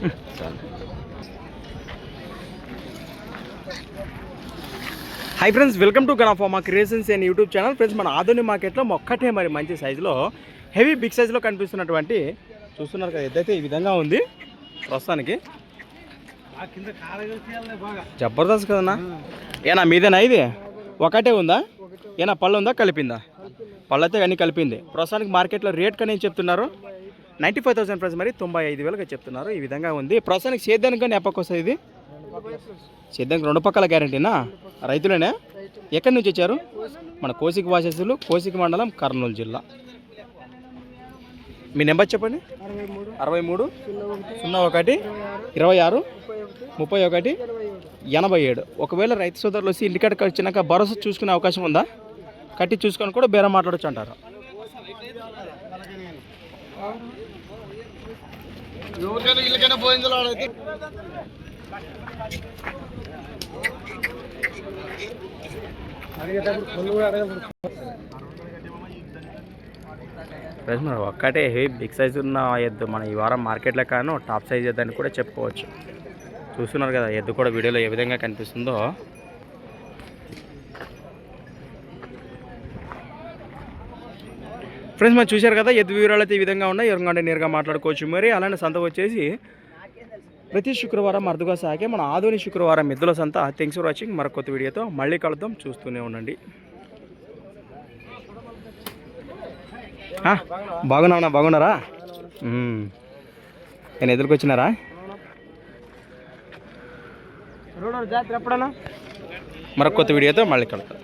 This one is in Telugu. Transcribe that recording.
High friends welcome to గణఫామా creations and YouTube channel. Friends మన ఆధునిక మార్కెట్లో ఒక్కటే మరి మంచి సైజులో హెవీ బిగ్ సైజులో కనిపిస్తున్నటువంటి చూస్తున్నారు కదా ఎద్దైతే ఈ విధంగా ఉంది ప్రస్తుతానికి. జబర్దస్త్ కదన్నా? ఏనా మీదేనా ఇది? ఒకటే ఉందా? ఏనా పళ్ళు ఉందా? కలిపిందా? పళ్ళు అయితే అన్నీ కలిపింది. ప్రస్తుతానికి మార్కెట్లో రేట్ కానీ చెప్తున్నారు? నైంటీ ఫైవ్ థౌసండ్ ప్రైస్ మరి తొంభై ఐదు వేలుగా చెప్తున్నారు. ఈ విధంగా ఉంది. ప్రస్తుతానికి సేద్యానికి కానీ ఎప్పకి వస్తుంది ఇది? సేద్యానికి రెండు పక్కల గ్యారంటీనా? రైతులేనే? ఎక్కడి నుంచి వచ్చారు? మన కోసిక వాసస్సులు కోసిక మండలం కర్నూలు జిల్లా. మీ నెంబర్ చెప్పండి. అరవై మూడు సున్నా ఒకటి ఇరవై ఆరు ముప్పై ఒకటి ఎనభై ఏడు. ఒకవేళ రైతు సోదరులు వచ్చి ఇంటికాడికి వచ్చినాక భరోసా చూసుకునే అవకాశం ఉందా? కట్టి చూసుకొని కూడా బేరం మాట్లాడచ్చు అంటారు. ఫ్రెండ్స్ మరి ఒక్కటే హెవీ బిగ్ సైజ్ ఉన్న ఎద్దు మన ఈ వారం మార్కెట్లో కాను టాప్ సైజ్ ఎద్దు అని కూడా చెప్పుకోవచ్చు. చూస్తున్నారు కదా ఎద్దు కూడా వీడియోలో ఏ విధంగా కనిపిస్తుందో. ఫ్రెండ్స్ మనం చూశారు కదా ఎద్దు వివరాలు అయితే ఈ విధంగా ఉన్నాయి. ఎవరికంటే నేరుగా మాట్లాడుకోవచ్చు మరి. అలానే సంత వచ్చేసి ప్రతి శుక్రవారం అరుదుగా సాగే మన ఆధునిక శుక్రవారం ఎద్దుల సంత. థ్యాంక్స్ ఫర్ వాచింగ్ మరొక కొత్త వీడియోతో మళ్ళీ కలుద్దాం. చూస్తూనే ఉండండి. బాగున్నా బాగున్నావునా బాగున్నారా? నేను ఎదుర్కొచ్చినారా ఎప్పుడన్నా మరొక కొత్త వీడియోతో మళ్ళీ కలుద్దాం.